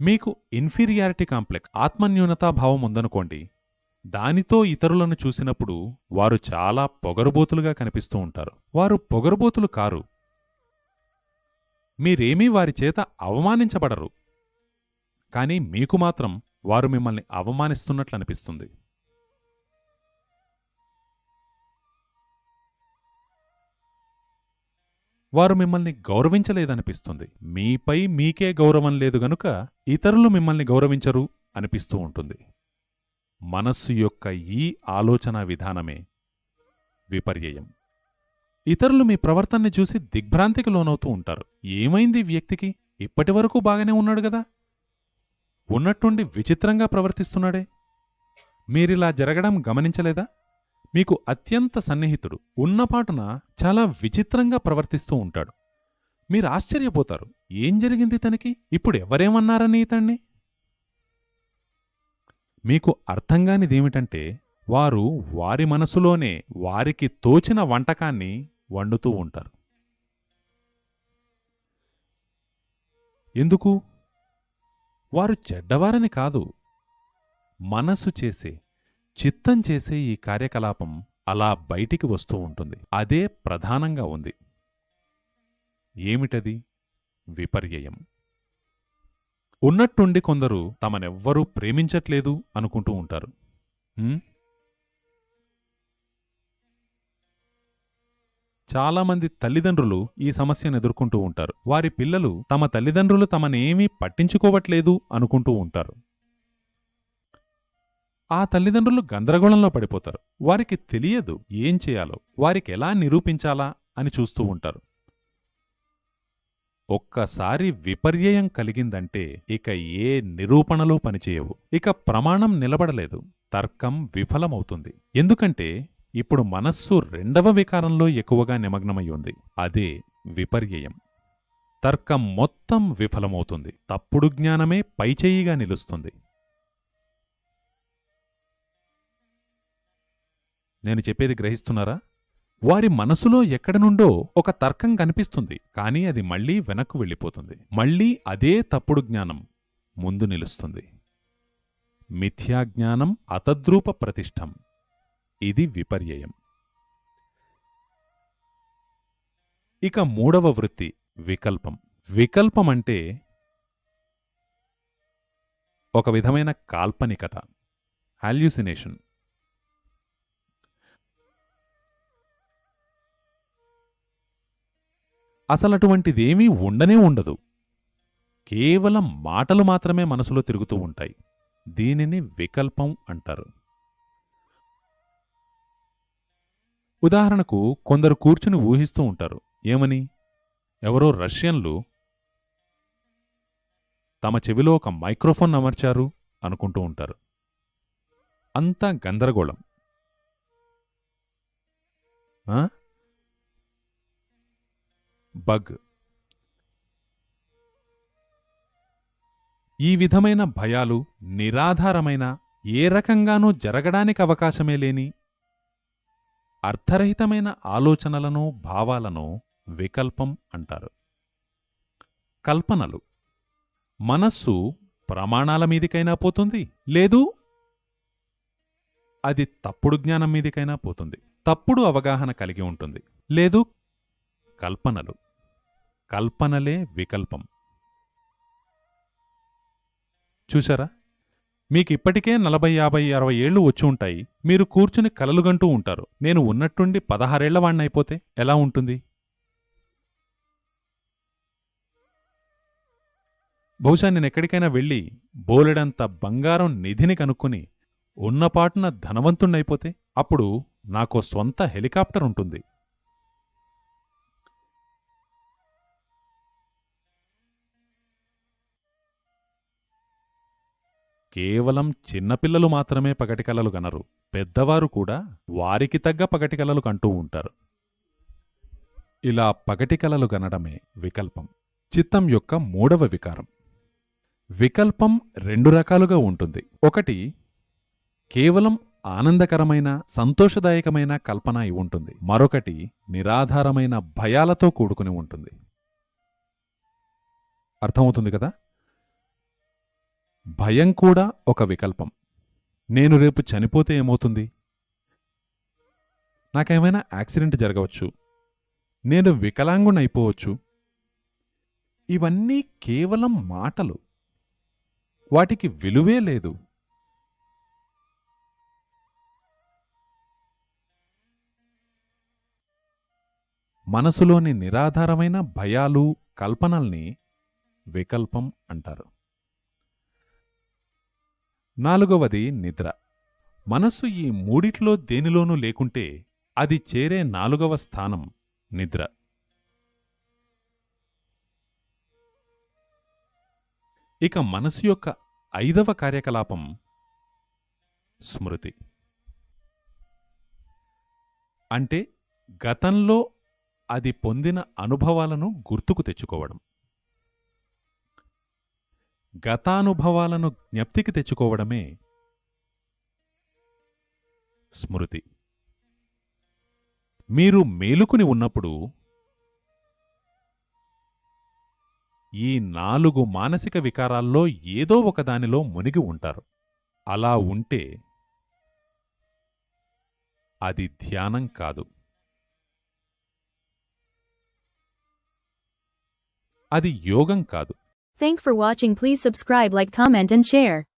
మీకు inferiority complex ఆత్మన్యూనతా భావం ఉందనుకోండి దానితో ఇతరులను చూసినప్పుడు వారు చాలా పొగరుబోతులుగా కనిపిస్తూ ఉంటారు. వారు పొగరుబోతులు కారు. మీరేమీ వారి చేత అవమానించబడరు. కానీ మీకు మాత్రం వారు మిమ్మల్ని అవమానిస్తున్నట్లు అనిపిస్తుంది. వారు మిమ్మల్ని గౌరవించలేదనిపిస్తుంది. మీపై మీకే గౌరవం లేదు గనుక ఇతరులు మిమ్మల్ని గౌరవించరు అనిపిస్తూ ఉంటుంది. మనస్సు యొక్క ఈ ఆలోచనా విధానమే విపర్యయం. ఇతరులు మీ ప్రవర్తనని చూసి దిగ్భ్రాంతికి లోనవుతూ ఉంటారు. ఏమైంది వ్యక్తికి? వ్యక్తికి ఇప్పటివరకు బాగానే ఉన్నాడు గదా ఉన్నట్టుండి విచిత్రంగా ప్రవర్తిస్తున్నాడే. మీరిలా జరగడం గమనించలేదా? మీకు అత్యంత సన్నిహితుడు. ఉన్నపాటున చాలా విచిత్రంగా ప్రవర్తిస్తూ ఉంటాడు. మీరు ఆశ్చర్యపోతారు. ఏం జరిగింది తనకి? ఇప్పుడు ఎవరేమన్నారని ఇతన్ని? మీకు అర్థంగానిదేమిటంటే వారు వారి మనసులోనే వారికి తోచిన వంటకాన్ని వండుతూ ఉంటారు. ఎందుకు? వారు చెడ్డవారని కాదు. మనసు చేసే చిత్తం చేసే ఈ కార్యకలాపం అలా బయటికి వస్తూ ఉంటుంది. అదే ప్రధానంగా ఉంది. ఏమిటది? విపర్యయం. ఉన్నట్టుండి కొందరు తమనెవ్వరూ ప్రేమించట్లేదు అనుకుంటూ ఉంటారు. చాలామంది తల్లిదండ్రులు ఈ సమస్యను ఎదుర్కొంటూ ఉంటారు. వారి పిల్లలు తమ తల్లిదండ్రులు తమనేమీ పట్టించుకోవట్లేదు అనుకుంటూ ఉంటారు. ఆ తల్లిదండ్రులు గందరగోళంలో పడిపోతారు. వారికి తెలియదు ఏం చేయాలో వారికి ఎలా నిరూపించాలా అని చూస్తూ ఉంటారు. ఒక్కసారి విపర్యయం కలిగిందంటే ఇక ఏ నిరూపణలు పనిచేయవు. ఇక ప్రమాణం నిలబడలేదు. తర్కం విఫలమవుతుంది. ఎందుకంటే ఇప్పుడు మనస్సు రెండవ వికారంలో ఎక్కువగా నిమగ్నమై ఉంది. అదే విపర్యయం. తర్కం మొత్తం విఫలమవుతుంది. తప్పుడు జ్ఞానమే పైచేయిగా నిలుస్తుంది. నేను చెప్పేది గ్రహిస్తున్నారా? వారి మనసులో ఎక్కడ నుండో ఒక తర్కం కనిపిస్తుంది కానీ అది మళ్ళీ వెనక్కు వెళ్ళిపోతుంది. మళ్ళీ అదే తప్పుడు జ్ఞానం ముందు నిలుస్తుంది. మిథ్యాజ్ఞానం అతద్రూప ప్రతిష్టం. ఇది విపర్యయం. ఇక మూడవ వృత్తి వికల్పం. వికల్పం అంటే ఒక విధమైన కాల్పనికత హాల్యూసినేషన్ అసలటువంటిదేమీ ఉండనే ఉండదు. కేవలం మాటలు మాత్రమే మనసులో తిరుగుతూ ఉంటాయి. దీనిని వికల్పం అంటారు. ఉదాహరణకు కొందరు కూర్చుని ఊహిస్తూ ఉంటారు. ఏమని? ఎవరో రష్యన్లు తమ చెవిలో ఒక మైక్రోఫోన్ అమర్చారు అనుకుంటూ ఉంటారు. అంతా గందరగోళం. ఆ? బగ్. ఈ విధమైన భయాలు నిరాధారమైన ఏ రకంగానూ జరగడానికి అవకాశమే లేని అర్థరహితమైన ఆలోచనలను భావాలను వికల్పం అంటారు. కల్పనలు. మనస్సు ప్రమాణాల మీదికైనా పోతుంది లేదు? అది తప్పుడు జ్ఞానం మీదికైనా పోతుంది. తప్పుడు అవగాహన కలిగి ఉంటుంది లేదు? కల్పనలు. కల్పనలే వికల్పం. చూశారా? మీకిప్పటికే నలభై యాభై అరవై ఏళ్ళు వచ్చి ఉంటాయి. మీరు కూర్చుని కలలుగంటూ ఉంటారు. నేను ఉన్నట్టుండి పదహారేళ్ళవాణ్ణైపోతే ఎలా ఉంటుంది? బహుశా నేను ఎక్కడికైనా వెళ్ళి బోలెడంత బంగారం నిధిని కనుక్కొని ఉన్నపాటున ధనవంతుణ్ణైపోతే అప్పుడు నాకో స్వంత హెలికాప్టర్ ఉంటుంది. కేవలం చిన్నపిల్లలు మాత్రమే పగటికలలు కనరు గనరు. పెద్దవారు కూడా వారికి తగ్గ పగటికలలు కంటూ ఉంటారు. ఇలా పగటికలలు గనడమే వికల్పం. చిత్తం యొక్క మూడవ వికారం. వికల్పం రెండు రకాలుగా ఉంటుంది. ఒకటి కేవలం ఆనందకరమైన సంతోషదాయకమైన కల్పన అయి ఉంటుంది. మరొకటి నిరాధారమైన భయాలతో కూడుకుని ఉంటుంది. అర్థమవుతుంది కదా? భయం కూడా ఒక వికల్పం. నేను రేపు చనిపోతే ఏమవుతుంది? నాకేమైనా యాక్సిడెంట్ జరగవచ్చు. నేను వికలాంగునైపోవచ్చు. ఇవన్నీ కేవలం మాటలు. వాటికి విలువే లేదు. మనసులోని నిరాధారమైన భయాలు కల్పనల్ని వికల్పం అంటారు. నాలుగవది నిద్ర. మనస్సు ఈ మూడిట్లో దేనిలోనూ లేకుంటే అది చేరే నాలుగవ స్థానం నిద్ర. ఇక మనసు యొక్క ఐదవ కార్యకలాపం స్మృతి. అంటే గతంలో అది పొందిన అనుభవాలను గుర్తుకు తెచ్చుకోవడం. గతానుభవాలను జ్ఞప్తికి తెచ్చుకోవడమే స్మృతి. మీరు మేలుకుని ఉన్నప్పుడు ఈ నాలుగు మానసిక వికారాల్లో ఏదో ఒకదానిలో మునిగి ఉంటారు. అలా ఉంటే అది ధ్యానం కాదు. అది యోగం కాదు. Thank for watching please subscribe like comment and share.